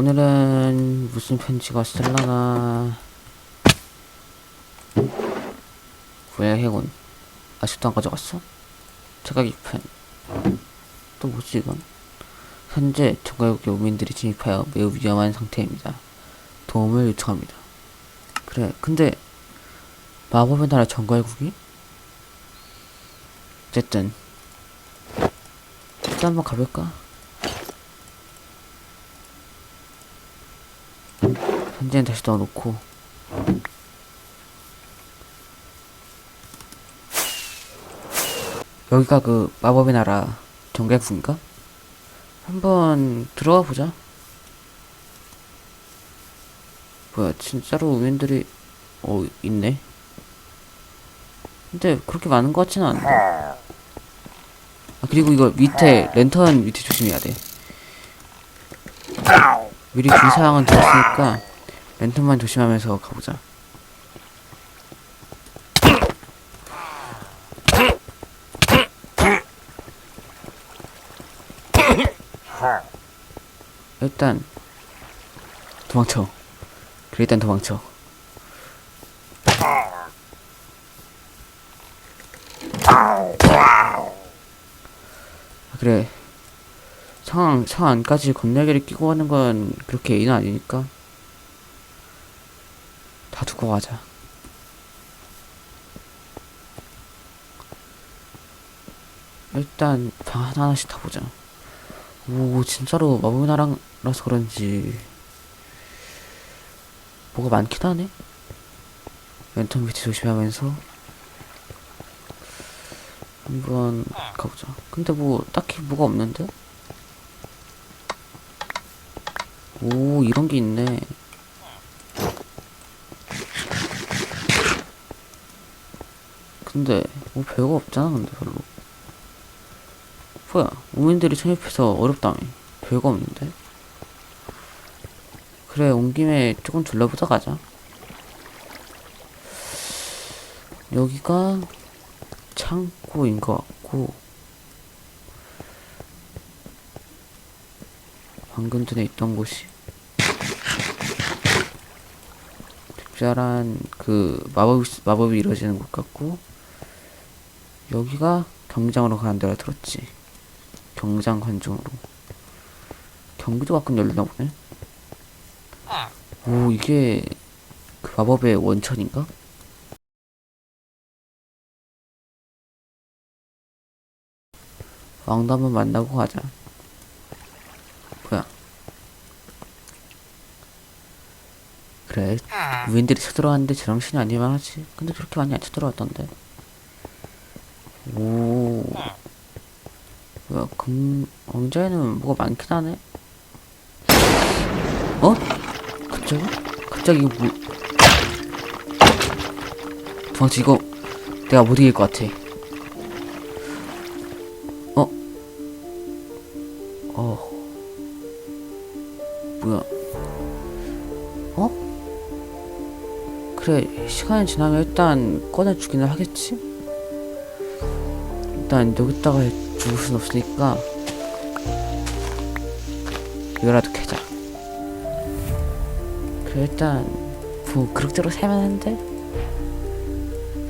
오늘은 무슨 편지가 쓸라나 왜 해군 아직도 안 가져갔어? 차가기 펜. 또 뭐지 이건? 현재 정가국의 우민들이 진입하여 매우 위험한 상태입니다. 도움을 요청합니다. 그래, 근데 마법의 나라 정갈국이? 어쨌든 일단 한번 가볼까? 현재는 다시 넣어놓고 여기가 그 마법의 나라 정갈국인가? 한번 들어가 보자. 뭐야, 진짜로 우민들이 어 있네. 근데 그렇게 많은 것 같지는 않은데. 아, 그리고 이거 밑에 랜턴 밑에 조심해야 돼. 미리 주사항은 들었으니까 랜턴만 조심하면서 가보자. 일단 도망쳐. 그래 일단 도망쳐. 아, 그래. 상황, 상황 안까지 건너기를 끼고 가는 건 그렇게 예의는 아니니까. 다 두고 가자. 일단 방 하나하나씩 다 보자. 오, 진짜로 마법의 나라라서 그런지 뭐가 많긴 하네. 랜턴 밑에 조심하면서 한번 가보자. 근데 뭐 딱히 뭐가 없는데? 오, 이런 게 있네. 근데 뭐 별거 없잖아, 근데 별로. 뭐야, 우민들이 침입해서 어렵다며. 별거 없는데? 그래, 온 김에 조금 둘러보자 가자. 여기가 창고인 것 같고, 방금 전에 있던 곳이 특별한 그 마법이, 마법이 이루어지는 곳 같고, 여기가 경장으로 가는 데라 들었지. 경장 관중으로. 경기도 가끔 열리나 보네. 오, 이게 그 마법의 원천인가? 왕도 한번 만나고 가자. 뭐야? 그래, 무인들이 쳐들어왔는데 제정신이 아니만 하지. 근데 그렇게 많이 안 쳐들어왔던데. 오. 뭐야, 금, 왕자에는 뭐가 많긴 하네. 어? 갑자기? 갑자기 이거 뭐. 도망치, 이거 내가 못 이길 것 같아. 어? 어. 뭐야. 어? 그래, 시간이 지나면 일단 꺼내주기는 하겠지? 일단 여기다가 죽을 순 없으니까 이거라도 캐자. 그래 일단 뭐 그럭저럭 살만 한데?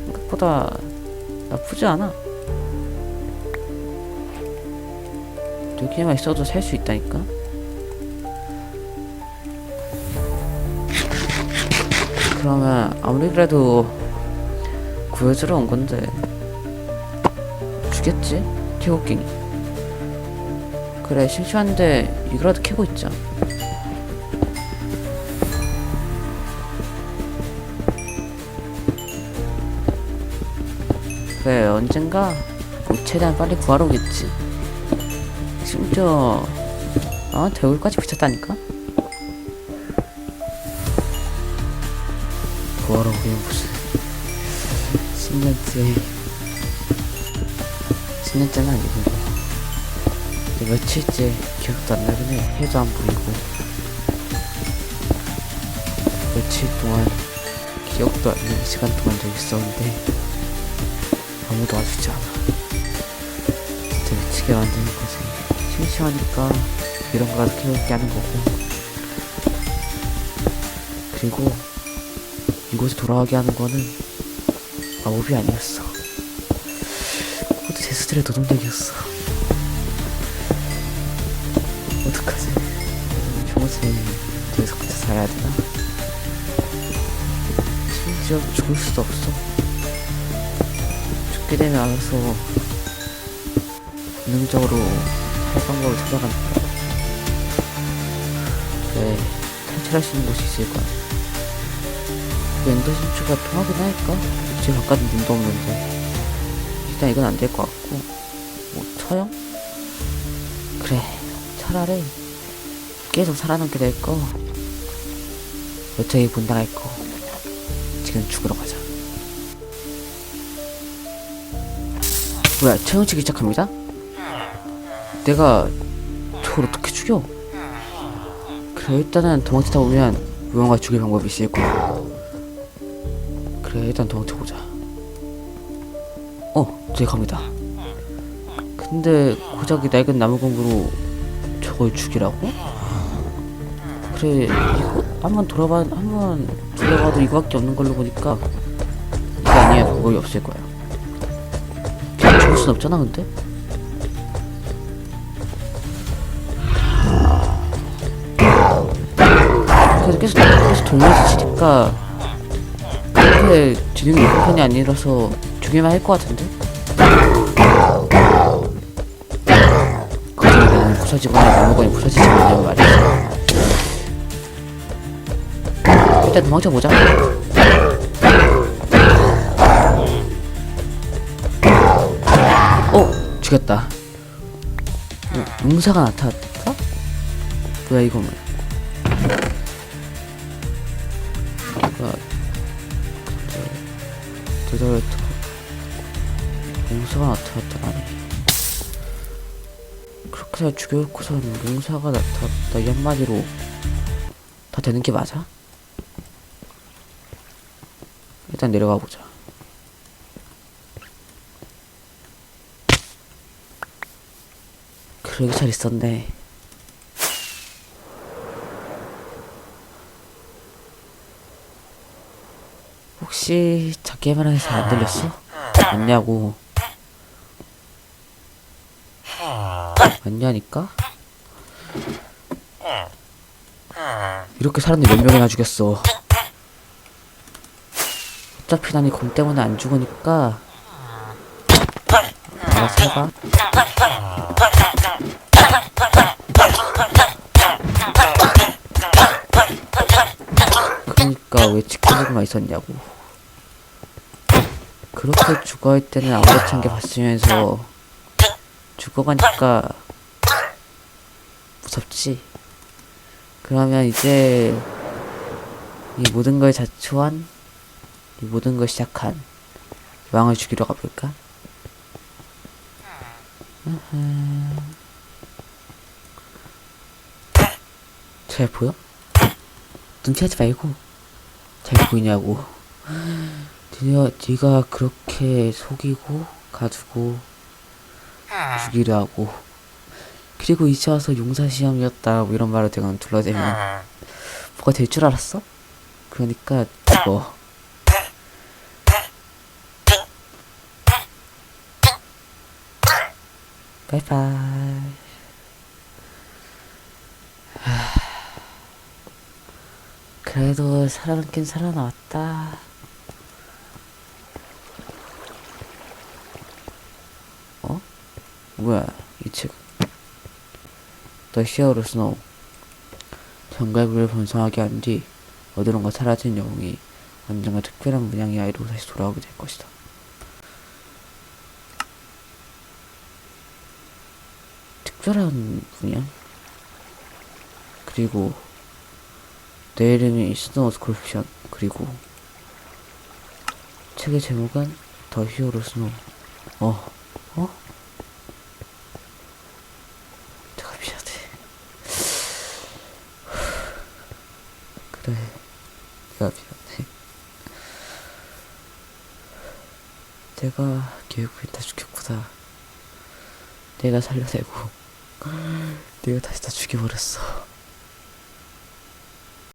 생각보다 나쁘지 않아. 여기에만 있어도 살 수 있다니까. 그러면 아무리 그래도 구해주러 온 건데 주겠지? 태국갱이 그래 심심한데 이거라도 캐고 있자. 그래 언젠가 뭐 최대한 빨리 구하러 오겠지. 심지어 아 대울까지 붙였다니까? 구하러 오긴 무슨 10년째 10년째는 아니고 이제 며칠째 기억도 안 나긴 해. 해도 안 보이고. 며칠 동안 기억도 안 나는 시간 동안 저기 있었는데 아무도 와주지 않아. 진짜 미치게 만드는 거지. 심심하니까 이런 거라도 캐볼게 하는 거고. 그리고 이곳에 돌아가게 하는 거는 마법이 아니었어. 제수들의 노동력이었어. 어떡하지? 평생 뒤에서 혼자 살아야 되나? 심지어 죽을 수도 없어. 죽게 되면 알아서 본능적으로 할 방법을 찾아가니까. 그래, 탈출할 수 있는 곳이 있을 거야. 그 엔더 신주가 통하긴 할까? 제 바깥은 눈도 없는데. 일단 이건 안 될 것 같고. 뭐, 처형? 그래, 차라리 계속 살아남게 될 거. 어차피 분당할 거. 지금 죽으러 가자. 뭐야, 채용치기 시작합니다? 내가 저걸 어떻게 죽여? 그래, 일단은 도망치다 보면 무언가 죽일 방법이 있을 거야. 그래, 일단 도망쳐보자. 어, 저기 갑니다. 근데 고작이 낡은 나무 공구로 저걸 죽이라고? 그래, 이거 한번 돌아봐, 한번 돌아봐도 이거밖에 없는 걸로 보니까 이게 아니야 방법이 없을 거야. 그냥 죽을 순 없잖아, 근데? 그래서 계속 계속 돌면서 치니까 그렇게 진행이 높은 편이 아니라서 죽일만 할 것 같은데? 나는 부서지거나 나무건이 부서지지 않냐고 말이야 일단 도망쳐보자 어! 죽였다 어, 용사가 나타났다? 뭐야 이거 뭐야 되돌렸다 용사가 나타났다라니. 그렇게 잘 죽여놓고선 용사가 나타났다. 이 한마디로 다 되는 게 맞아? 일단 내려가 보자. 그러게 잘 있었네 혹시 자기 말하는 잘안 들렸어? 맞냐고. 맞냐니까? 이렇게 사람들 몇 명이나 죽였어. 어차피 난 이 검 때문에 안 죽으니까. 알아서 해봐. 그러니까 왜 지켜보고만 있었냐고 그렇게 죽어할 때는 아무렇지 않게 봤으면서 죽어가니까 무섭지 그러면 이제 이 모든 걸 자초한 이 모든 걸 시작한 왕을 죽이러 가볼까? 잘 보여? 눈치하지 말고 잘 보이냐고 네가, 네가 그렇게 속이고 가지고 죽이려 하고. 그리고 이제 와서 용사 시험이었다 뭐 이런 말을 내가 둘러대면 뭐가 될 줄 알았어? 그러니까 죽어. 바이바이. 그래도 살아남긴 살아남았다. 뭐야, 이 책. The Hero Snow. 정갈부를 번성하게 한 뒤, 어디론가 사라진 영웅이 언젠가 특별한 문양의 아이로 다시 돌아오게 될 것이다. 특별한 문양? 그리고 내 이름이 스노우 스콜피션 그리고 책의 제목은 더 히어로 스노우 어? 어? 내가 미안해 내가 미안해 내가 결국엔 다 죽였구나. 내가 살려내고 내가 다시 다 죽여버렸어